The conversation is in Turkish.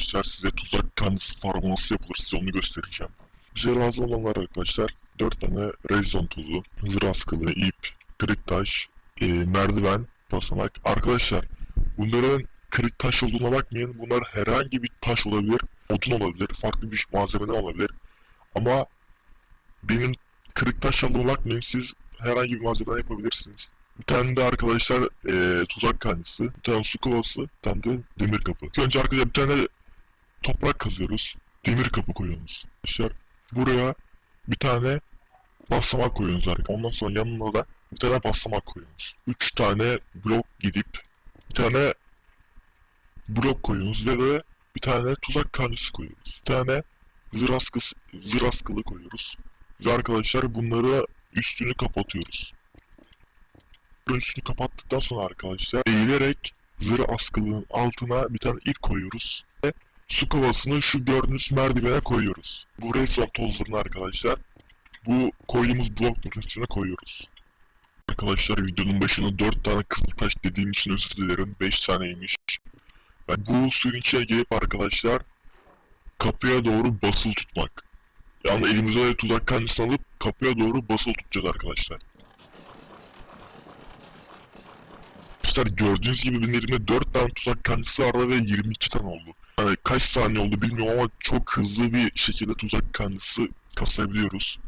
arkadaşlar size tuzak kendisi farmı nasıl yapılır size onu göstereceğim. Bize lazım olanlar arkadaşlar 4 tane rezon tozu, zır askılı, ip, kırık taş, e, merdiven, basamak. Arkadaşlar bunların kırık taş olduğuna bakmayın. Bunlar herhangi bir taş olabilir, odun olabilir, farklı bir malzemeden olabilir. Ama benim kırık taş aldığıma bakmayın siz herhangi bir malzemeden yapabilirsiniz. Bir tane de arkadaşlar eee tuzak kancası, bir tane su kovası, bir tane de demir kapı. Önce arkadaşlar bir tane toprak kazıyoruz. Demir kapı koyuyoruz. Arkadaşlar buraya bir tane basamak koyuyoruz arkadaşlar. Ondan sonra yanına da bir tane basamak koyuyoruz. Üç tane blok gidip bir tane blok koyuyoruz ve de bir tane tuzak kancası koyuyoruz. Bir tane zır, askısı, zır askılı koyuyoruz. Ve arkadaşlar bunları üstünü kapatıyoruz. Üstünü kapattıktan sonra arkadaşlar eğilerek zırh askılığın altına bir tane ip koyuyoruz. Ve su kovasını şu gördüğünüz merdivene koyuyoruz. Bu resmen tozlarını arkadaşlar bu koyduğumuz blokların üstüne koyuyoruz. Arkadaşlar videonun başına 4 tane kızıltaş dediğim için özür dilerim. 5 taneymiş. Ben bu suyun içine girip arkadaşlar kapıya doğru basılı tutmak. Yani elimize tuzak kendisini alıp kapıya doğru basılı tutacağız arkadaşlar. Arkadaşlar gördüğünüz gibi benim elimde 4 tane tuzak kendisi vardı ve 22 tane oldu. Yani kaç saniye oldu bilmiyorum ama çok hızlı bir şekilde tuzak kendisi kasabiliyoruz.